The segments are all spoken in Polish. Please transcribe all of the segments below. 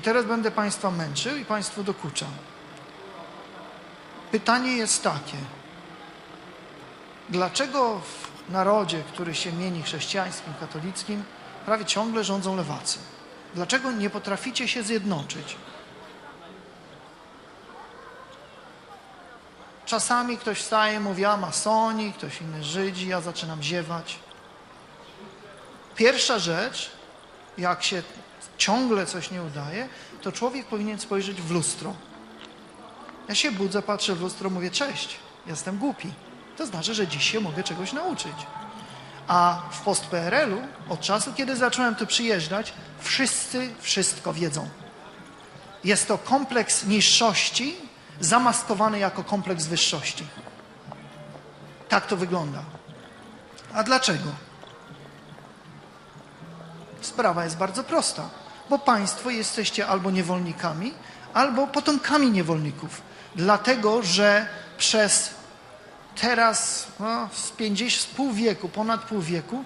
I teraz będę Państwa męczył i Państwu dokuczam. Pytanie jest takie. Dlaczego w narodzie, który się mieni chrześcijańskim, katolickim, prawie ciągle rządzą lewacy? Dlaczego nie potraficie się zjednoczyć? Czasami ktoś wstaje, mówi, a masoni, ktoś inny Żydzi, ja zaczynam ziewać. Pierwsza rzecz, jak się ciągle coś nie udaje, to człowiek powinien spojrzeć w lustro. Ja się budzę, patrzę w lustro, mówię, cześć, jestem głupi. To znaczy, że dziś się mogę czegoś nauczyć. A w post-PRL-u, od czasu, kiedy zacząłem tu przyjeżdżać, wszyscy wszystko wiedzą. Jest to kompleks niższości, zamaskowany jako kompleks wyższości. Tak to wygląda. A dlaczego? Sprawa jest bardzo prosta, bo państwo jesteście albo niewolnikami, albo potomkami niewolników. Dlatego, że przez teraz no, z 50, z pół wieku, ponad pół wieku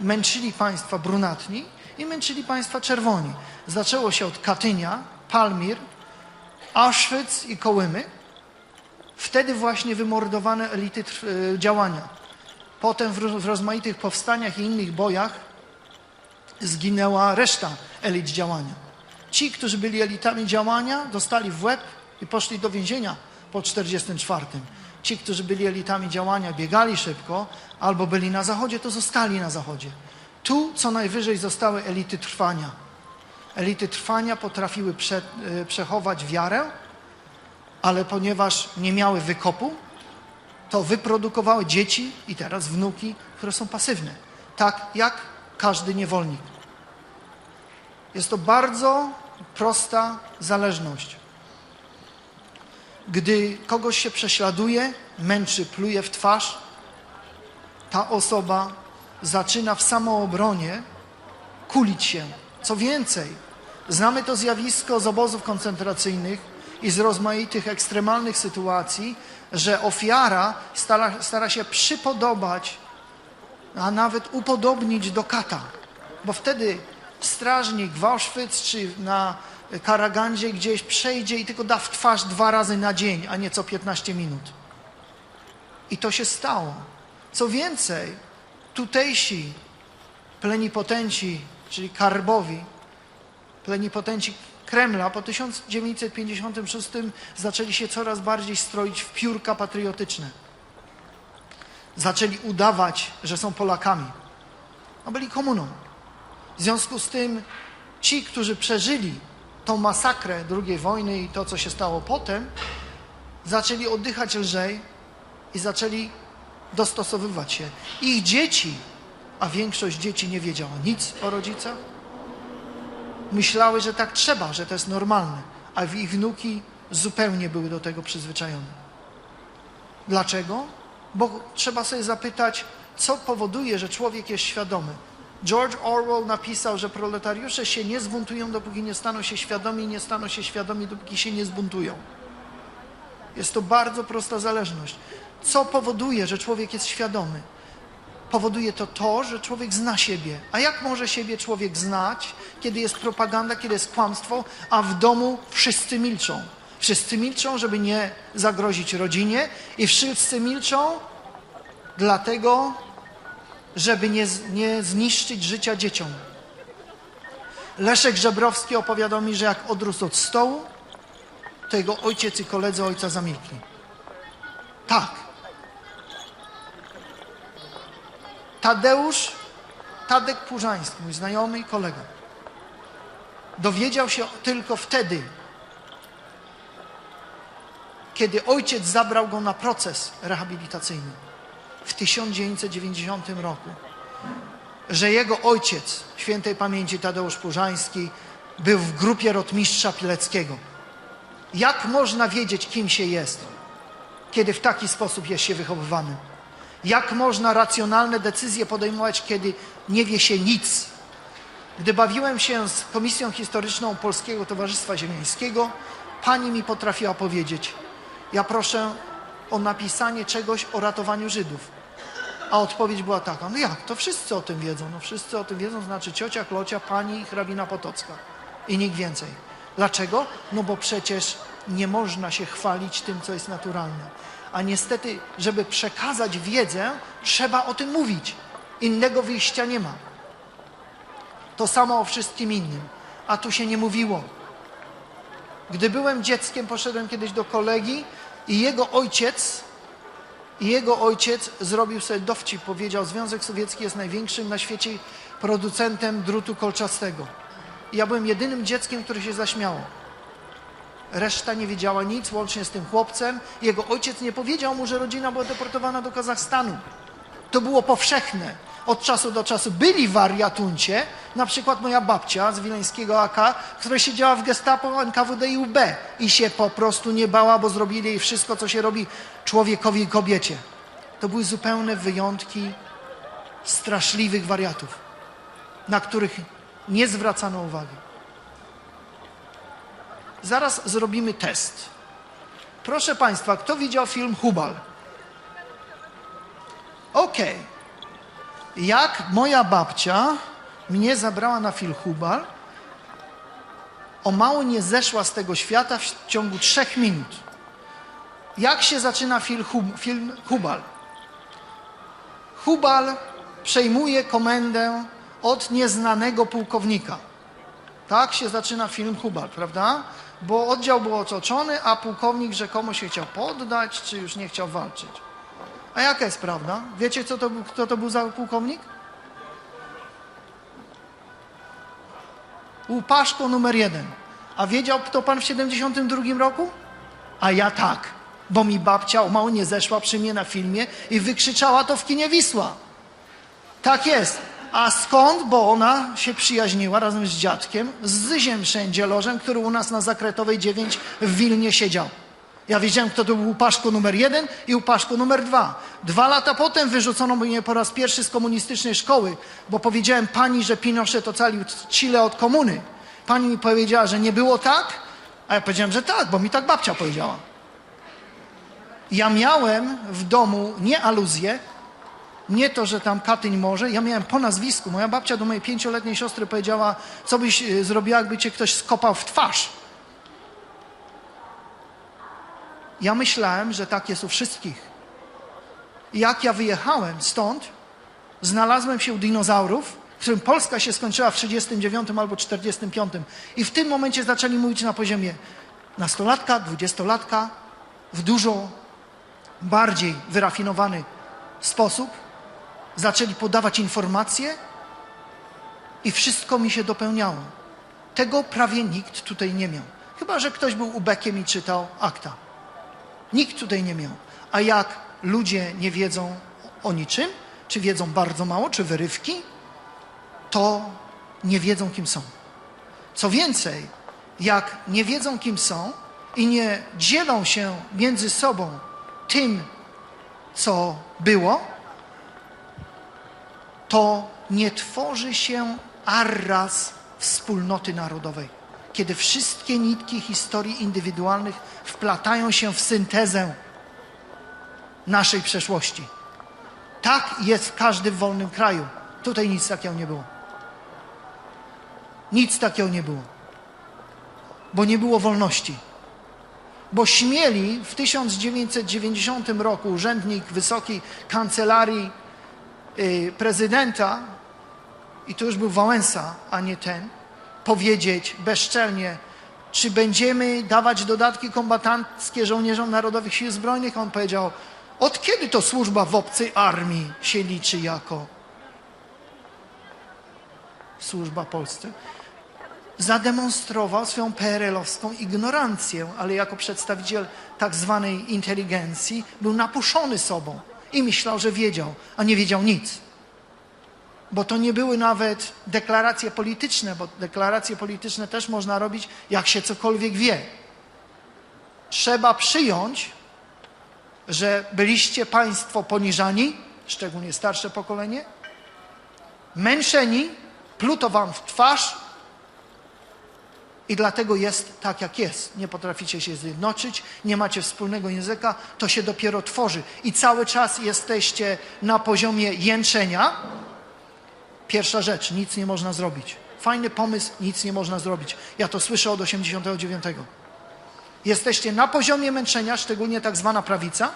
męczyli państwa brunatni i męczyli państwa czerwoni. Zaczęło się od Katynia, Palmir, Auschwitz i Kołymy. Wtedy właśnie wymordowane elity y, działania. Potem w rozmaitych powstaniach i innych bojach zginęła reszta elit działania. Ci, którzy byli elitami działania, dostali w łeb i poszli do więzienia po 1944. Ci, którzy byli elitami działania, biegali szybko albo byli na zachodzie, to zostali na zachodzie. Tu co najwyżej zostały elity trwania. Elity trwania potrafiły prze, y, przechować wiarę, ale ponieważ nie miały wykopu, to wyprodukowały dzieci i teraz wnuki, które są pasywne. Tak jak każdy niewolnik. Jest to bardzo prosta zależność. Gdy kogoś się prześladuje, męczy, pluje w twarz, ta osoba zaczyna w samoobronie kulić się. Co więcej, znamy to zjawisko z obozów koncentracyjnych i z rozmaitych ekstremalnych sytuacji, że ofiara stara, stara się przypodobać, a nawet upodobnić do kata. Bo wtedy strażnik w Auschwitz czy na Karagandzie gdzieś przejdzie i tylko da w twarz dwa razy na dzień, a nie co 15 minut. I to się stało. Co więcej, tutejsi plenipotenci, czyli karbowi, plenipotenci Kremla po 1956 zaczęli się coraz bardziej stroić w piórka patriotyczne. Zaczęli udawać, że są Polakami. A byli komuną. W związku z tym ci, którzy przeżyli tą masakrę II wojny i to, co się stało potem, zaczęli oddychać lżej i zaczęli dostosowywać się. Ich dzieci, a większość dzieci nie wiedziała nic o rodzicach, myślały, że tak trzeba, że to jest normalne, a ich wnuki zupełnie były do tego przyzwyczajone. Dlaczego? Bo trzeba sobie zapytać, co powoduje, że człowiek jest świadomy. George Orwell napisał, że proletariusze się nie zbuntują, dopóki nie staną się świadomi, i nie staną się świadomi, dopóki się nie zbuntują. Jest to bardzo prosta zależność. Co powoduje, że człowiek jest świadomy? Powoduje to to, że człowiek zna siebie. A jak może siebie człowiek znać, kiedy jest propaganda, kiedy jest kłamstwo, a w domu wszyscy milczą? Wszyscy milczą, żeby nie zagrozić rodzinie, i wszyscy milczą, dlatego, żeby nie, nie zniszczyć życia dzieciom. Leszek Żebrowski opowiadał mi, że jak odrósł od stołu, to jego ojciec i koledzy ojca zamilkli. Tak. Tadeusz, Tadek Purzański, mój znajomy i kolega, dowiedział się tylko wtedy, kiedy ojciec zabrał go na proces rehabilitacyjny w 1990 roku, że jego ojciec, świętej pamięci Tadeusz Purzański, był w grupie rotmistrza Pileckiego. Jak można wiedzieć, kim się jest, kiedy w taki sposób jest się wychowywany? Jak można racjonalne decyzje podejmować, kiedy nie wie się nic? Gdy bawiłem się z Komisją Historyczną Polskiego Towarzystwa Ziemiańskiego, pani mi potrafiła powiedzieć: Ja proszę o napisanie czegoś o ratowaniu Żydów. A odpowiedź była taka: No jak, to wszyscy o tym wiedzą. No wszyscy o tym wiedzą, znaczy ciocia Klocia, pani i hrabina Potocka. I nikt więcej. Dlaczego? No bo przecież nie można się chwalić tym, co jest naturalne. A niestety, żeby przekazać wiedzę, trzeba o tym mówić. Innego wyjścia nie ma. To samo o wszystkim innym. A tu się nie mówiło. Gdy byłem dzieckiem, poszedłem kiedyś do kolegi i jego ojciec, i jego ojciec zrobił sobie dowcip. Powiedział, Związek Sowiecki jest największym na świecie producentem drutu kolczastego. I ja byłem jedynym dzieckiem, które się zaśmiało. Reszta nie wiedziała nic, łącznie z tym chłopcem. Jego ojciec nie powiedział mu, że rodzina była deportowana do Kazachstanu. To było powszechne. Od czasu do czasu byli wariatuncie, na przykład moja babcia z wileńskiego AK, która siedziała w gestapo NKWD i UB i się po prostu nie bała, bo zrobili jej wszystko, co się robi człowiekowi i kobiecie. To były zupełne wyjątki straszliwych wariatów, na których nie zwracano uwagi. Zaraz zrobimy test. Proszę Państwa, kto widział film Hubal? Okej. Jak moja babcia mnie zabrała na film Hubal, o mało nie zeszła z tego świata w ciągu trzech minut. Jak się zaczyna film, Hub- film Hubal? Hubal przejmuje komendę od nieznanego pułkownika. Tak się zaczyna film Hubal, prawda? Bo oddział był otoczony, a pułkownik rzekomo się chciał poddać, czy już nie chciał walczyć. A jaka jest prawda? Wiecie, co to, kto to był za pułkownik? Łupaszko numer jeden. A wiedział kto pan w 72 roku? A ja tak, bo mi babcia o mało nie zeszła przy mnie na filmie i wykrzyczała to w kinie Wisła. Tak jest. A skąd? Bo ona się przyjaźniła razem z dziadkiem z Zyziem który u nas na Zakretowej 9 w Wilnie siedział. Ja wiedziałem, kto to był Łupaszko numer jeden i Łupaszko numer dwa. Dwa lata potem wyrzucono mnie po raz pierwszy z komunistycznej szkoły, bo powiedziałem pani, że Pinochet ocalił Chile od komuny. Pani mi powiedziała, że nie było tak, a ja powiedziałem, że tak, bo mi tak babcia powiedziała. Ja miałem w domu nie aluzję, nie to, że tam Katyń może, ja miałem po nazwisku. Moja babcia do mojej pięcioletniej siostry powiedziała, co byś y, zrobiła, jakby cię ktoś skopał w twarz. Ja myślałem, że tak jest u wszystkich. I Jak ja wyjechałem stąd, znalazłem się u dinozaurów, w którym Polska się skończyła w 39 albo 45. I w tym momencie zaczęli mówić na poziomie nastolatka, dwudziestolatka, w dużo bardziej wyrafinowany sposób. Zaczęli podawać informacje i wszystko mi się dopełniało. Tego prawie nikt tutaj nie miał. Chyba, że ktoś był ubekiem i czytał akta. Nikt tutaj nie miał. A jak ludzie nie wiedzą o niczym, czy wiedzą bardzo mało, czy wyrywki, to nie wiedzą, kim są. Co więcej, jak nie wiedzą, kim są i nie dzielą się między sobą tym, co było, to nie tworzy się arras wspólnoty narodowej. Kiedy wszystkie nitki historii indywidualnych wplatają się w syntezę naszej przeszłości. Tak jest w każdym wolnym kraju. Tutaj nic takiego nie było. Nic takiego nie było. Bo nie było wolności. Bo śmieli w 1990 roku urzędnik wysokiej kancelarii y, prezydenta, i to już był Wałęsa, a nie ten, powiedzieć bezczelnie, czy będziemy dawać dodatki kombatanckie żołnierzom Narodowych Sił Zbrojnych? On powiedział, od kiedy to służba w obcej armii się liczy jako służba Polsce? Zademonstrował swoją PRL-owską ignorancję, ale jako przedstawiciel tak zwanej inteligencji był napuszony sobą i myślał, że wiedział, a nie wiedział nic bo to nie były nawet deklaracje polityczne, bo deklaracje polityczne też można robić, jak się cokolwiek wie. Trzeba przyjąć, że byliście Państwo poniżani, szczególnie starsze pokolenie, męczeni, pluto Wam w twarz i dlatego jest tak, jak jest. Nie potraficie się zjednoczyć, nie macie wspólnego języka, to się dopiero tworzy. I cały czas jesteście na poziomie jęczenia, Pierwsza rzecz, nic nie można zrobić. fajny pomysł, nic nie można zrobić. Ja to słyszę od 89. Jesteście na poziomie męczenia, szczególnie tak zwana prawica,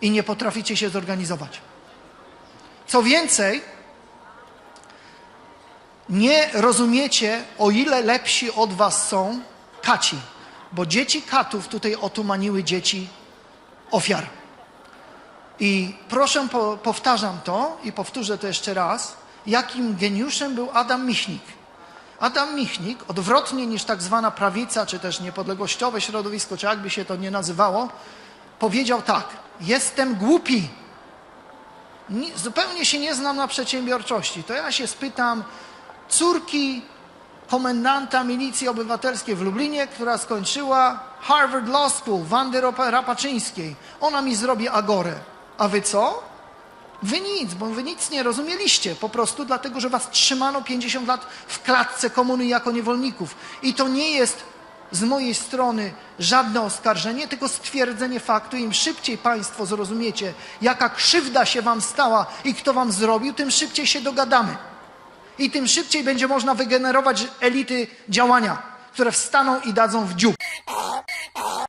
i nie potraficie się zorganizować. Co więcej, nie rozumiecie, o ile lepsi od was są kaci, bo dzieci katów tutaj otumaniły dzieci ofiar. I proszę, po, powtarzam to i powtórzę to jeszcze raz, jakim geniuszem był Adam Michnik. Adam Michnik, odwrotnie niż tak zwana prawica, czy też niepodległościowe środowisko, czy jakby się to nie nazywało, powiedział tak: Jestem głupi. Nie, zupełnie się nie znam na przedsiębiorczości. To ja się spytam córki komendanta milicji obywatelskiej w Lublinie, która skończyła Harvard Law School, Wandy Rapaczyńskiej. Ona mi zrobi agorę. A wy co? Wy nic, bo wy nic nie rozumieliście, po prostu dlatego, że was trzymano 50 lat w klatce komuny jako niewolników. I to nie jest z mojej strony żadne oskarżenie, tylko stwierdzenie faktu. Im szybciej państwo zrozumiecie, jaka krzywda się wam stała i kto wam zrobił, tym szybciej się dogadamy. I tym szybciej będzie można wygenerować elity działania, które wstaną i dadzą w dziób.